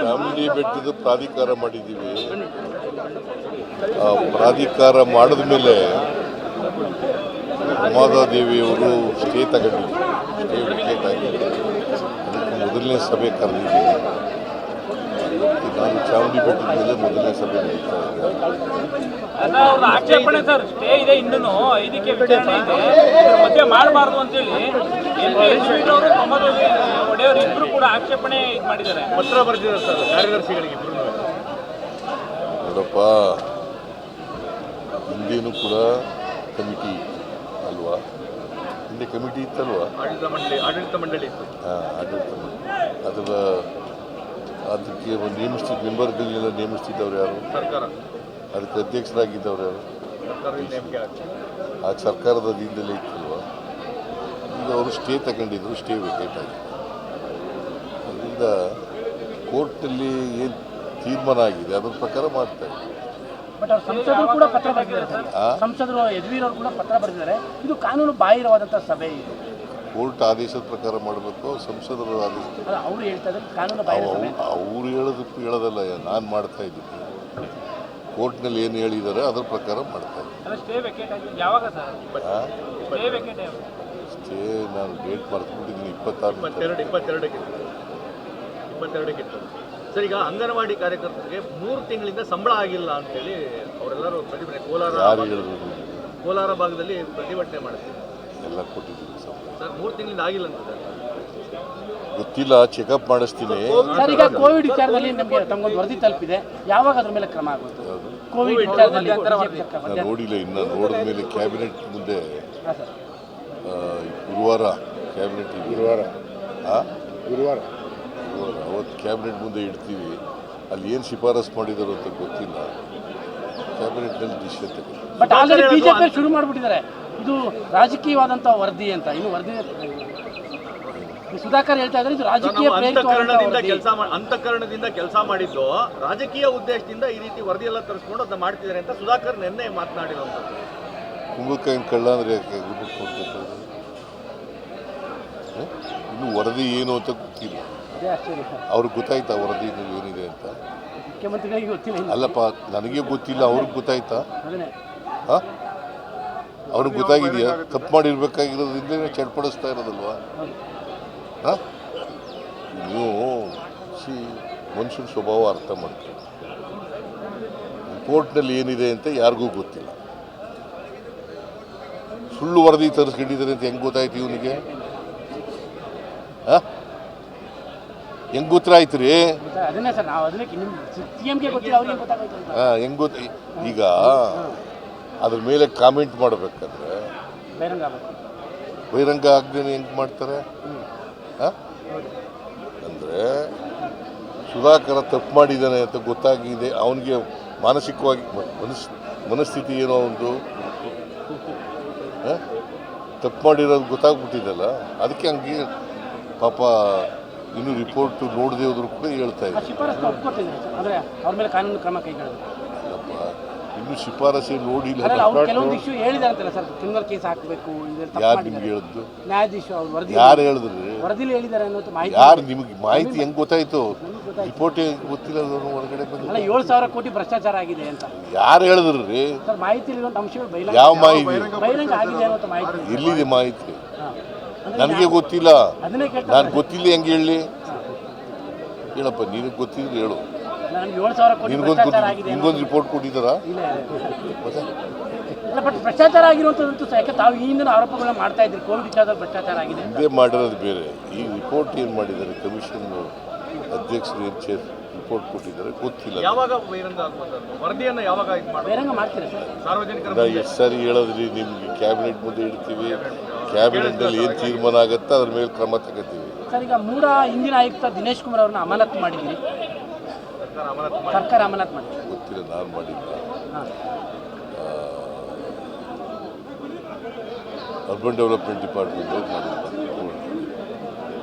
ಚಾಮುಂಡಿ ಬೆಟ್ಟದ ಪ್ರಾಧಿಕಾರ ಮಾಡಿದ್ದೀವಿ ಆ ಪ್ರಾಧಿಕಾರ ಮಾಡಿದ ಮೇಲೆ ಉಮಾದಾದೇವಿಯವರು ಸ್ಟೇ ಅವರು ಸ್ಟೇ ಆಗಿದ್ರು ಅದಕ್ಕೆ ಮೊದಲನೇ ಸಭೆ ಕರೆದಿದ್ದೀವಿ ನಾನು ಚಾಮುಂಡಿ ಬೆಟ್ಟದ ಮೇಲೆ ಮೊದಲನೇ ಸಭೆ ನಡೀತಾ ಇದೆ. ಆಕ್ಷೇಪಣೆ ಸರ್. ಸ್ಟೇ ಇದೆ ಇನ್ನೂ. ಐದಕ್ಕೆ ವಿಚಾರಣೆ ಇದೆ. ಮಧ್ಯೆ ಮಾಡಬಾರ್ದು ಅಂತೇಳಿ. ಒಡೆಯವರು ಕೂಡ ಆಕ್ಷೇಪಣೆ ಇದು ಮಾಡಿದ್ದಾರೆ ಪತ್ರ ಬರೆದಿದ್ದಾರೆ ಸರ್ ಕಾರ್ಯದರ್ಶಿಗಳಿಗೆ ನೋಡಪ್ಪ ಹಿಂದೇನು ಕೂಡ ಕಮಿಟಿ ಅಲ್ವಾ? ಹಿಂದೆ ಕಮಿಟಿ ಇತ್ತಲ್ವಾ? ಆಡಳಿತ ಮಂಡಳಿ ಆಡಳಿತ ಮಂಡಳಿ. ಇತ್ತು ಹಾಂ ಆಡಳಿತ ಮಂಡಳಿ. ಅದರ ಅದಕ್ಕೆ ನೇಮಿಸ್ತಿದ್ದ ಮೆಂಬರ್ಗಳನ್ನೆಲ್ಲ ನೇಮಿಸ್ತಿದ್ದವ್ರು ಯಾರು? ಸರ್ಕಾರ. ಅದಕ್ಕೆ ಅಧ್ಯಕ್ಷರಾಗಿದ್ದವ್ರು ಯಾರು? ಆ ಸರ್ಕಾರದ ಅಧೀನದಲ್ಲೇ ಇತ್ತಲ್ವ ಅವರು ಸ್ಟೇ ತಗೊಂಡಿದ್ರು ಸ್ಟೇ ವೇಕೇಟ್ ಆಗಿ. ಅದರಿಂದ ಕೋರ್ಟಲ್ಲಿ ಏನು ತೀರ್ಮಾನ ಆಗಿದೆ ಅದರ ಪ್ರಕಾರ ಮಾಡ್ತಾರೆ ಬಟ್ ಅವ್ರು ಸಂಸದರು ಕೂಡ ಪತ್ರ ಬರೆದಿದ್ದಾರೆ. ಸರ್ ಆ? ಸಂಸದರು ಯದುವೀರ್ ಅವರು ಕೂಡ ಪತ್ರ ಬರೆದಿದ್ದಾರೆ. ಇದು ಕಾನೂನು ಬಾಹಿರವಾದಂಥ ಸಭೆ ಇದು. ಕೋರ್ಟ್ ಆದೇಶದ ಪ್ರಕಾರ ಮಾಡಬೇಕು ಸಂಸದರ ಆದೇಶ? ಅಲ್ಲ ಅವ್ರು ಹೇಳ್ತಾ ಇದ್ದಾರೆ ಕಾನೂನು ಬಾಹಿರ ಸಭೆ. ಅಂತ. ಅವ್ರು ಹೇಳೋದಕ್ಕೂ ಹೇಳೋದಲ್ಲ ನಾನು ಮಾಡ್ತಾ ಇದ್ದೀನಿ. ಕೋರ್ಟ್ನಲ್ಲಿ ಏನು ಹೇಳಿದ್ದಾರೆ ಅದ್ರ ಪ್ರಕಾರ ಮಾಡ್ತಾ ಇದ್ದೀನಿ. ಸ್ಟೇ ನಾನು ಡೇಟ್ ಮರ್ತ್ಬಿಟ್ಟಿದ್ದೀನಿ ಇಪ್ಪತ್ತಾರು ಇಪ್ಪತ್ತೆರಡು ಇಪ್ಪತ್ತೆರಡಕ್ಕೆ. ಇಪ್ಪತ್ತೆರಡಕ್ಕೆ ಸರ್ ಈಗ ಅಂಗನವಾಡಿ ಕಾರ್ಯಕರ್ತರಿಗೆ ಮೂರು ತಿಂಗಳಿಂದ ಸಂಬಳ ಆಗಿಲ್ಲ ಅಂತೇಳಿ ಅವರೆಲ್ಲರೂ ಪ್ರತಿಭಟನೆ ಕೋಲಾರ? ಕೋಲಾರ ಭಾಗದಲ್ಲಿ ಪ್ರತಿಭಟನೆ ಮಾಡಿದ್ದೀನಿ ಎಲ್ಲ ಕೊಟ್ಟಿದ್ದೀನಿ ಸರ್. ಸರ್ ಮೂರು ತಿಂಗಳಿಂದ ಆಗಿಲ್ಲ ಅಂತ ಗೊತ್ತಿಲ್ಲ ಚೆಕಪ್ ಮಾಡಿಸ್ತೀನಿ. ಸರ್ ಈಗ ಕೋವಿಡ್ ವಿಚಾರದಲ್ಲಿ ನಮಗೆ ತಮಗೊಂದು ವರದಿ ತಲುಪಿದೆ. ಯಾವಾಗ ಅದ್ರ ಮೇಲೆ ಕ್ರಮ ಆಗುತ್ತೆ ಕೋವಿಡ್ ವಿಚಾರದಲ್ಲಿ ನೋಡಿಲ್ಲ ಇನ್ನು ನೋಡಿದ ಮೇಲೆ ಕ್ಯಾಬಿನೆಟ್ ಮುಂದೆ ಹಾಂ ಸರ್. ಆ, ಗುರುವಾರ ಕ್ಯಾಬಿನೆಟ್ ಗುರುವಾರ. ಹಾಂ ಗುರುವಾರ. ಗುರುವಾರ. ಅವತ್ತು ಕ್ಯಾಬಿನೆಟ್ ಮುಂದೆ ಇಡ್ತೀವಿ. ಅಲ್ಲಿ ಏನು ಶಿಫಾರಸ್ ಮಾಡಿದರು ಅಂತ ಗೊತ್ತಿಲ್ಲ. ಕ್ಯಾಬಿನೆಟ್ನಲ್ಲಿ ಡಿಸಿಷನ್ ತಗೊಳ್ಳಿ ಬಟ್ ಆಲ್ರೆಡಿ ಬಿಜೆಪಿ ಶುರು ಮಾಡಿಬಿಟ್ಟಿದ್ದಾರೆ. ಇದು ರಾಜಕೀಯವಾದಂಥ ವರದಿ ಅಂತ. ಇನ್ನು ವರದಿ ಸುಧಾಕರ್ ಹೇಳ್ತಾ ಇದ್ದಾರೆ ಇದು ರಾಜಕೀಯ ಅಂತಃಕರಣದಿಂದ ಕೆಲಸ ಅಂತಃಕರಣದಿಂದ ಕೆಲಸ ಮಾಡಿದ್ದು ರಾಜಕೀಯ ಉದ್ದೇಶದಿಂದ ಈ ರೀತಿ ವರದಿ ಎಲ್ಲ ತರಿಸ್ಕೊಂಡು ಅದನ್ನ ಮಾಡ್ತಿದ್ದಾರೆ ಅಂತ ಸುಧಾಕರ್ ನಿನ್ನೆ ಮಾತನಾಡಿರುವಂಥದ್ದು ಕುಂಬಳಕಾಯಿನ ಕಳ್ಳ ಅಂದರೆ ಯಾಕೆ ಕೊಡ್ಬೇಕು ಇನ್ನು ವರದಿ ಏನು ಅಂತ ಗೊತ್ತಿಲ್ಲ. ಅವ್ರಿಗೆ ಗೊತ್ತಾಯ್ತಾ ವರದಿ ಏನಿದೆ ಅಂತ? ಅಲ್ಲಪ್ಪ ನನಗೆ ಗೊತ್ತಿಲ್ಲ ಅವ್ರಿಗೆ ಗೊತ್ತಾಯ್ತಾ? ಹಾಂ? ಅವ್ರಿಗೆ ಗೊತ್ತಾಗಿದೆಯಾ? ತಪ್ಪು ಮಾಡಿರ್ಬೇಕಾಗಿರೋದ್ರಿಂದ ಚಡ್ಪಡಿಸ್ತಾ ಇರೋದಲ್ವಾ? ಹಾಂ? ನೀವು ಸಿ ಮನುಷ್ಯನ ಸ್ವಭಾವ ಅರ್ಥ ಮಾಡ್ಕೊಳ್ಳಿ ರಿಪೋರ್ಟ್ನಲ್ಲಿ ಏನಿದೆ ಅಂತ ಯಾರಿಗೂ ಗೊತ್ತಿಲ್ಲ. ಸುಳ್ಳು ವರದಿ ತರಿಸ್ಕೊಂಡಿದ್ದಾರೆ ಅಂತ ಹೆಂಗೆ ಗೊತ್ತಾಯ್ತು ಇವನಿಗೆ? ಹೆಂಗೆ ಗೊತ್ತಾಯ್ತು ರೀ? ಗೊತ್ತಾ- ಸರ್ ನಾವು ಅದನ್ನೇ ನಿಮ್ಮ ಸಿ ಎಮ್ಗೆ ಗೊತ್ತಿಲ್ಲ ಅವ್ರಿಗೆ ಗೊತ್ತಾಗೋಯ್ತು ಅಂತ. ಹಾಂ ಹೆಂಗೆ ಗೊತ್ತ ಈಗ ಅದ್ರ ಮೇಲೆ ಕಾಮೆಂಟ್ ಮಾಡ್ಬೇಕಂದ್ರೆ ಬಹಿರಂಗ ಆಗ್ದೇನೆ ಹೆಂಗ್ ಮಾಡ್ತಾರೆ? ಅಂದರೆ ಸುಧಾಕರ ತಪ್ಪು ಮಾಡಿದ್ದಾನೆ ಅಂತ ಗೊತ್ತಾಗಿದೆ. ಅವನಿಗೆ ಮಾನಸಿಕವಾಗಿ ಮನಸ್ ಮನಸ್ಥಿತಿ ಏನೋ ಒಂದು? ತಪ್ಪು ಮಾಡಿರೋದು ಗೊತ್ತಾಗ್ಬಿಟ್ಟಿದ್ದಲ್ಲ ಅದಕ್ಕೆ ಹಂಗೆ ಪಾಪ ಇನ್ನು ರಿಪೋರ್ಟ್ ನೋಡದೆ ಹೋದ್ರು ಕೂಡ ಹೇಳ್ತಾ ಇನ್ನು ಶಿಫಾರಸೆ ತಪ್ಪು ಯಾರು. ನಿಮ್ಗೆ ಹೇಳಿದ್ದು ಯಾರು ಹೇಳಿದ್ರಿ? ಯಾರು ನಿಮ್ಗೆ ಮಾಹಿತಿ ಹೆಂಗ್ ಗೊತ್ತಾಯ್ತು? ರಿಪೋರ್ಟ್ ಗೊತ್ತಿಲ್ಲ ಅದನ್ನು ಹೊರಗಡೆ ಬಂದಿಲ್ಲ ಏಳು ಸಾವಿರ ಕೋಟಿ ಭ್ರಷ್ಟಾಚಾರ ಆಗಿದೆ ಅಂತ. ಯಾರು ಹೇಳಿದ್ರಿ ಸರ್ ಮಾಹಿತಿ ಅಂಶಗಳು ಬಹಿರಂಗ ಯಾವ ಮಾಹಿತಿ? ಬಹಿರಂಗ ಆಗಿದೆ ಅನ್ನೋ ಮಾಹಿತಿ. ಎಲ್ಲಿದೆ ಮಾಹಿತಿ. ನನಗೆ ಗೊತ್ತಿಲ್ಲ. ನಾನು ಗೊತ್ತಿಲ್ಲ ಹೆಂಗೆ ಹೇಳಿ? ಹೇಳಪ್ಪ ನಿನಗೆ ಗೊತ್ತಿದ್ರೆ ಹೇಳು. ಕೋಟಿ ನಿನ್ಗೊಂದು ಅನ್ನೋ- ರಿಪೋರ್ಟ್ ಕೊಟ್ಟಿದ್ದಾರಾ. ಬಟ್ ಭ್ರಷ್ಟಾಚಾರ ಆಗಿರುವಂಥದ್ದು ಸಹ ಯಾಕೆ ತಾವು ಈ ಹಿಂದಿನ ಆರೋಪಗಳನ್ನ ಮಾಡ್ತಾ ಇದ್ರಿ? ಕೋವಿಡ್ ವಿಚಾರದಲ್ಲಿ ಭ್ರಷ್ಟಾಚಾರ ಆಗಿದೆ ಹಿಂದೆ ಮಾಡಿರೋದು ಬೇರೆ. ಈ ರಿಪೋರ್ಟ್ ಏನು ಮಾಡಿದ್ದಾರೆ? ಕಮಿಷನ್ ಅಧ್ಯಕ್ಷರು ಏನು ಚೇರ್ ರಿಪೋರ್ಟ್ ಕೊಟ್ಟಿದ್ದಾರೆ ಗೊತ್ತಿಲ್ಲ ಯಾವಾಗ ಬಹಿರಂಗ ವರದಿಯನ್ನು ಯಾವಾಗ ಸಾರ್ವಜನಿಕರ ಸಾರಿ ಹೇಳೋದ್ರಿ ನಿಮ್ಗೆ ಕ್ಯಾಬಿನೆಟ್ ಮುಂದೆ ಇಡ್ತೀವಿ. ಕ್ಯಾಬಿನೆಟ್ನಲ್ಲಿ ಏನು ತೀರ್ಮಾನ ಆಗುತ್ತೆ ಅದ್ರ ಮೇಲೆ ಕ್ರಮ ತಗೋತೀವಿ. ಸರ್ ಈಗ ಮೂಡ ಹಿಂದಿನ ಆಯುಕ್ತ ದಿನೇಶ್ ಕುಮಾರ್ ಅವ್ರನ್ನ ಅಮಾನತ್ ಮಾಡಿದ್ದೀರಿ. ಸರ್ಕಾರ ಅಮಾನತ್ ಮಾಡಿ ಸರ್ಕಾರ ಅಮಾನತು ಮಾಡಿ ಗೊತ್ತಿಲ್ಲ ನಾನು ಮಾಡಿಲ್ಲ. ಅರ್ಬನ್ ಡೆವಲಪ್ಮೆಂಟ್ ಡಿಪಾರ್ಟ್ಮೆಂಟ್ ಮಾಡಿಲ್ಲ.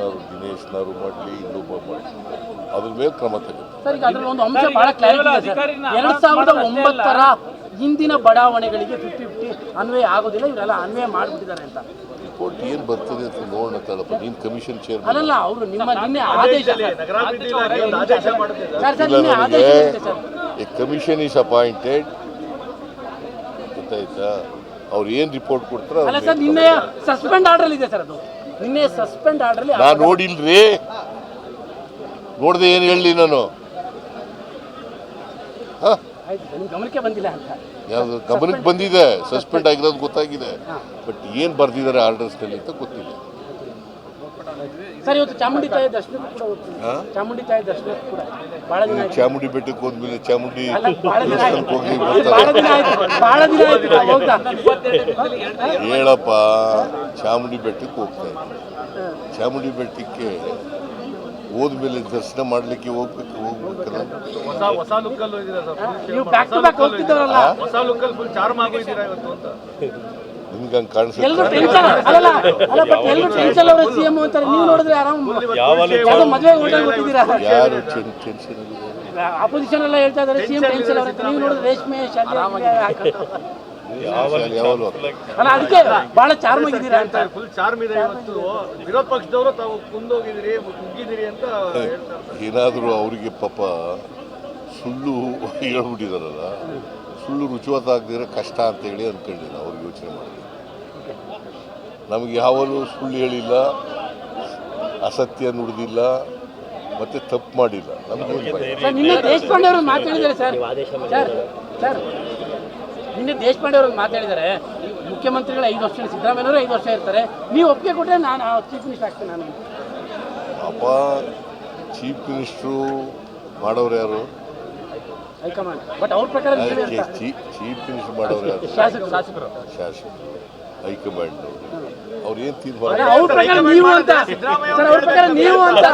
ಇನ್ನಾರು ದಿನೇಶ್ನವರು ಮಾಡಲಿ ಇನ್ನೊಬ್ಬ ಮಾಡಲಿ. ಅದ್ರ ಮೇಲೆ ಕ್ರಮ ಒಂಬತ್ತರ ಹಿಂದಿನ ಬಡಾವಣೆಗಳಿಗೆ ಫಿಫ್ಟಿ ಫಿಫ್ಟಿ ಅನ್ವಯ ಆಗೋದಿಲ್ಲ ಇವರೆಲ್ಲ ಅನ್ವಯ ಮಾಡಿಬಿಟ್ಟಿದ್ದಾರೆ ಅಂತ. ರಿಪೋರ್ಟ್ ಏನು ಬರ್ತದೆ ಅಂತ ನೋಡೋಣ ನೀನು ಕಮಿಷನ್ ಚೇರ್ ಅಲ್ಲಲ್ಲ ಅವರು ನಿಮ್ಮ ನಿನ್ನೆ ಆದೇಶ. ಕಮಿಷನ್ ಈಸ್ ಅಪಾಯಿಂಟೆಡ್ ಗೊತ್ತಾಯ್ತಾ? ಅವ್ರು ಏನು ರಿಪೋರ್ಟ್ ಕೊಡ್ತಾರೆ ಅಲ್ಲ ಸರ್ ನಿನ್ನೆ. ಸಸ್ಪೆಂಡ್ ಆರ್ಡರ್ ಇದೆ ಸರ್ ಅದು. ನಿನ್ನೆ ಸಸ್ಪೆಂಡ್ ಆರ್ಡರ್ ನಾನು ನೋಡಿಲ್ರಿ. ನೋಡ್ದೆ ಏನು ಹೇಳಲಿ ನಾನು? ಗಮನಕ್ಕೆ ಬಂದಿಲ್ಲ ಅಂತ. ಯಾವುದು ಗಮನಕ್ಕೆ ಬಂದಿದೆ. ಸಸ್ಪೆಂಡ್ ಆಗಿರೋದು ಗೊತ್ತಾಗಿದೆ. ಬಟ್ ಏನು ಬರ್ದಿದ್ದಾರೆ ಆರ್ಡರ್ಸ್ನಲ್ಲಿ ಅಂತ ಗೊತ್ತಿಲ್ಲ. ಸರ್ ಇವತ್ತು ಚಾಮುಂಡಿ ತಾಯಿ ದರ್ಶನಕ್ಕೂ ಕೂಡ ಹೋಗ್ತೀನಿ ಚಾಮುಂಡಿ ತಾಯಿ ದರ್ಶನಕ್ಕೂ ಕೂಡ. ಬಹಳ ದಿನ ಆಯ್ತು. ಚಾಮುಂಡಿ ಬೆಟ್ಟಕ್ಕೆ ಹೋದ್ಮೇಲೆ ಚಾಮುಂಡಿ ಅಲ್ಲ ಬಹಳ ದಿನ ದೇವಸ್ಥಾನಕ್ಕೆ ಹೋಗಿ ಬಹಳ ಬರ್ತಾರೆ. ದಿನ ಆಯ್ತು. ಬಹಳ ದಿನ ಆಯ್ತು ಹೇಳಪ್ಪ ಚಾಮುಂಡಿ ಬೆಟ್ಟಕ್ಕೆ ಹೋಗ್ತಾ ಚಾಮುಂಡಿ ಬೆಟ್ಟಕ್ಕೆ ಹೋದ್ಮೇಲೆ ದರ್ಶನ ಮಾಡ್ಲಿಕ್ಕೆ ಹೋಗ್ಬೇಕು ಹೋಗ್ಬೇಕಲ್ಲ? ಹೊಸ ಹೊಸ ಲುಕ್ಕಲ್ಲಿ ಹೋಗಿದ್ದಾರೆ ಸರ್? ನೀವು ಬ್ಯಾಕ್ ಟು ಬ್ಯಾಕ್ ಹೋಗ್ತಿದ್ದವರಲ್ಲ. ಹೊಸ ಲುಕ್ಕಲ್ಲಿ ಫುಲ್ ಚಾರ್ಮ್ ಇವತ್ತು ಅಂತ? ನಿಮ್ಗೆ ಹಂಗೆ ಕಾಣಿಸುತ್ತೆ. ಟೆನ್ಷನ್ ಅಲ್ಲ ಬಟ್ ಎಲ್ಲರೂ ಟೆನ್ಷನ್ ಅವರ ಸಿಎಂ ಅಂತಾರೆ. ನೀವು ನೋಡಿದ್ರೆ ಆರಾಮ್ ಯಾವುದೋ ಮದುವೆ ಹೊರಟೋಗ್ಬಿಟ್ಟಿದ್ದೀರಾ ಯಾರು ಟೆನ್ಷನ್ ಅಪೋಸಿಷನ್ ಎಲ್ಲ ಹೇಳ್ತಾ ಇದ್ದಾರೆ ಸಿಎಂ ಟೆನ್ಷನ್ ಅವ್ರ. ನೀವು ನೋಡಿದ್ರೆ ರೇಷ್ಮೆ ಯಾವಾಗಲೂ ಅಲ್ಲ ಅದಕ್ಕೆ ಬಹಳ ಚಾರ್ಮ್ ಆಗಿದ್ದೀರಾ ಅಂತ. ಫುಲ್ ಚಾರ್ಮ್ ಇದೆ ಇವತ್ತು. ವಿರೋಧ ಪಕ್ಷದವರು ತಾವು ಅಂತ ಹೇಳ್ತಾರೆ ಏನಾದರೂ ಅವರಿಗೆ ಪಾಪ ಸುಳ್ಳು ಹೇಳ್ಬಿಟ್ಟಿದಾರಲ್ಲ. ಸುಳ್ಳು ರುಚಿವತ್ತಾಗದಿದ್ರೆ ಕಷ್ಟ ಅಂತೇಳಿ ಅಂದ್ಕೊಂಡಿಲ್ಲ ಅವ್ರಿಗೆ ಯೋಚನೆ ಮಾಡಿ ನಮಗೆ ಯಾವಾಗಲೂ ಸುಳ್ಳು ಹೇಳಿಲ್ಲ ಅಸತ್ಯ ನುಡಿದಿಲ್ಲ ಮತ್ತೆ ತಪ್ಪು ಮಾಡಿಲ್ಲ. ನಮಗೆ ಮಾತಾಡಿದ್ದಾರೆ ಸರ್. ನಿನ್ನೆ ದೇಶಪಾಂಡೆ ಅವರು ಮಾತಾಡಿದ್ದಾರೆ. ಮುಖ್ಯಮಂತ್ರಿಗಳು ಐದು ವರ್ಷ ಸಿದ್ದರಾಮಯ್ಯವರು ಐದು ವರ್ಷ ಇರ್ತಾರೆ. ನೀವು ಒಪ್ಪಿಗೆ ಕೊಟ್ಟರೆ ನಾನು ಚೀಫ್ ಮಿನಿಸ್ಟರ್ ಆಗ್ತೇನೆ ನಾನು. ಅಪ್ಪ ಚೀಫ್ ಮಿನಿಸ್ಟ್ರು ಮಾಡೋರು ಯಾರು? ಹೈಕಮಾಂಡ್. ಬಟ್ ಅವ್ರ ಪ್ರಕಾರ ನೀವೇ ಅಂತ. ಚೀಫ್ ಮಿನಿಸ್ಟರ್ ಮಾಡೋರು ಯಾರು? ಶಾಸಕರು. ಶಾಸಕರು. ಶಾಸಕ ಹೈಕಮಾಂಡ್. ಅವ್ರು ಏನು ಅಲ್ಲ, ತೀರ್ಮಾನ ಅವ್ರ ಪ್ರಕಾರ ನೀವು ಅಂತ. ಸರ್ ಅವ್ರ ಪ್ರಕಾರ ನೀವು ಅಂತ.